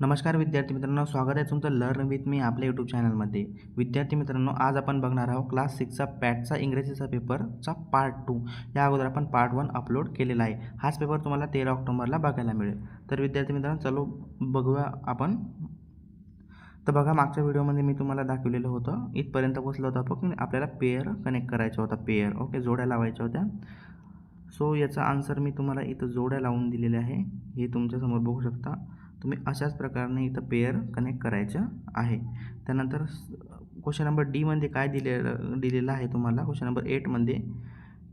नमस्कार विद्यार्थी मित्रांनो स्वागत आहे तुमचं लर्न विथ मी आपल्या यूट्यूब चॅनलमध्ये विद्यार्थी मित्रांनो आज आपण बघणार आहोत क्लास सिक्सचा पॅटचा इंग्रजीचा पेपरचा पार्ट टू या अगोदर आपण पार्ट वन अपलोड केलेला आहे. हाच पेपर तुम्हाला तेरा ऑक्टोबरला बघायला मिळेल. तर विद्यार्थी मित्रांनो चलो बघूया आपण. तर बघा मागच्या व्हिडिओमध्ये मी तुम्हाला दाखवलेलं होतं. इथपर्यंत पोचलं होतं आपण आपल्याला पेअर कनेक्ट करायचा होता पेअर ओके जोड्या लावायच्या होत्या. सो याचा आन्सर मी तुम्हाला इथं जोड्या लावून दिलेले आहे. हे तुमच्यासमोर बघू शकता. तुम्ही अशाच प्रकारे इथं पेअर कनेक्ट करायचं आहे. त्यानंतर क्वेश्चन नंबर डीमध्ये काय दिलेलं दिलेलं आहे तुम्हाला? क्वेश्चन नंबर एटमध्ये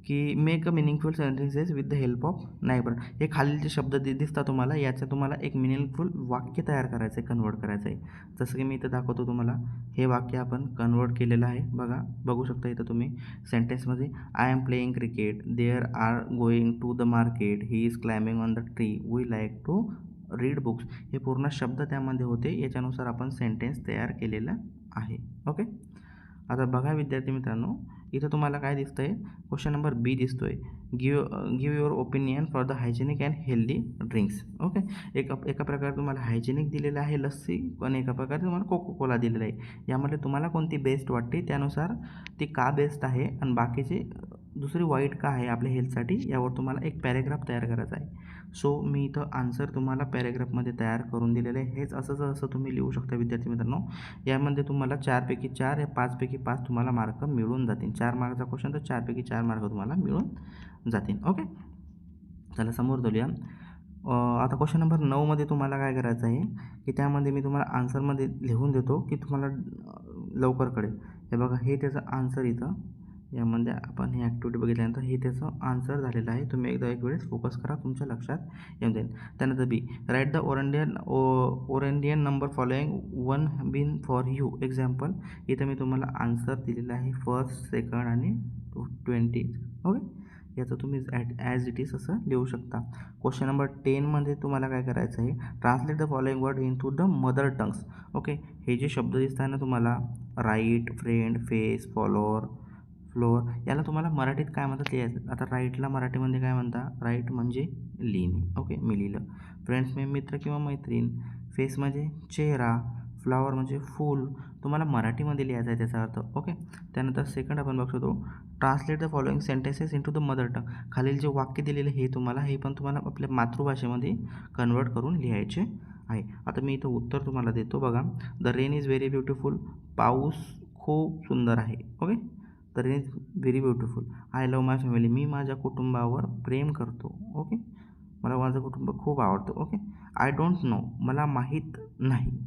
की make a meaningful sentences with the help of neighbour हे खालील जे शब्द दि दिसतात तुम्हाला. याचं तुम्हाला एक मिनिंगफुल वाक्य तयार करायचं आहे कन्वर्ट करायचं आहे जसं की मी इथं दाखवतो तुम्हाला. हे वाक्य आपण कन्वर्ट केलेलं आहे. बघा बघू शकता इथं तुम्ही सेंटेन्समध्ये I am playing cricket there are going to the market he is climbing on the tree we like to read books हे पूर्ण शब्द त्यामध्ये होते. याच्यानुसार आपण सेंटेन्स तयार केलेलं आहे. ओके आता बघा विद्यार्थी मित्रांनो इथं तुम्हाला काय दिसतं आहे क्वेश्चन नंबर बी दिसतो आहे give give your opinion for the hygienic and healthy drinks okay एका एका प्रकारे तुम्हाला हायजेनिक दिलेलं आहे लस्सी आणि एका प्रकारे तुम्हाला कोको कोला दिलेला आहे. यामध्ये तुम्हाला कोणती बेस्ट वाटते? त्यानुसार ती का बेस्ट आहे? आणि बाकीचे दुसरी वाईट का आहे आपल्या हेल्थसाठी यावर तुम्हाला एक पॅरेग्राफ तयार करायचा आहे. सो मी इथं आन्सर तुम्हाला पॅरेग्राफमध्ये तयार करून दिलेलं आहे. हेच असंच असं तुम्ही लिहू शकता विद्यार्थी मित्रांनो. यामध्ये तुम्हाला चारपैकी चार या पाचपैकी पाच तुम्हाला मार्क मिळून जातील. चार मार्कचा क्वेश्चन तर चारपैकी चार मार्क तुम्हाला मिळून जातील. ओके चला समोर जाऊया. आता क्वेश्चन नंबर नऊमध्ये तुम्हाला काय करायचं आहे? की त्यामध्ये मी तुम्हाला आन्सरमध्ये लिहून देतो की तुम्हाला लवकर कळेल हे बघा हे त्याचं आन्सर इथं यामध्ये आपण ही ॲक्टिव्हिटी बघितल्यानंतर हे त्याचं आन्सर झालेलं आहे. तुम्ही एकदा एक वेळेस फोकस करा तुमच्या लक्षात येऊन जाईल. त्यानंतर B write the ordinal oh ordinal number following one bin for you example इथं मी तुम्हाला आन्सर दिलेला आहे फर्स्ट सेकंड आणि ट्वेंटी ओके याचं तुम्ही ॲट ॲज इट इज असं लिहू शकता. क्वेश्चन नंबर टेनमध्ये तुम्हाला काय करायचं आहे? Translate the following word into the mother tongues okay हे जे शब्द दिसत आहे ना तुम्हाला write friend face follower floor याला तुम्हाला मराठीत काय म्हणतात लिहायचं आता राईटला मराठीमध्ये काय म्हणता? राईट म्हणजे लिहिणे ओके मी लिहिलं. फ्रेंड्स म्हणजे मित्र किंवा मैत्रीण फेस म्हणजे चेहरा फ्लॉवर म्हणजे फूल. तुम्हाला मराठीमध्ये लिहायचा आहे त्याचा अर्थ. ओके त्यानंतर सेकंड आपण बघतो translate the following sentences into the mother tongue खालील जे वाक्य दिलेले हे तुम्हाला हे पण तुम्हाला आपल्या मातृभाषेमध्ये कन्वर्ट करून लिहायचे आहे. आता मी इथं उत्तर तुम्हाला देतो. बघा. The rain is very beautiful पाऊस खूप सुंदर आहे. ओके तर is very beautiful. I love my family. मी माझ्या कुटुंबावर प्रेम करतो. ओके? मला माझं कुटुंब खूप आवडतं. ओके? I don't know. मला माहीत नाही.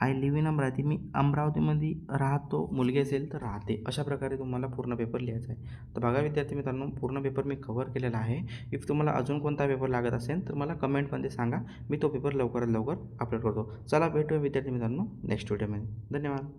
I live in Amravati. मी अमरावतीमध्ये राहतो. मुलगी असेल तर राहते. अशा प्रकारे तुम्हाला पूर्ण पेपर लिहायचा आहे. तर बघा विद्यार्थी मित्रांनो पूर्ण पेपर मी कव्हर केलेला आहे. इफ तुम्हाला अजून कोणता पेपर लागत असेल तर मला कमेंटमध्ये सांगा. मी तो पेपर लवकरात लवकर अपलोड करतो. चला भेटूया विद्यार्थी मित्रांनो नेक्स्ट व्हिडिओमध्ये धन्यवाद.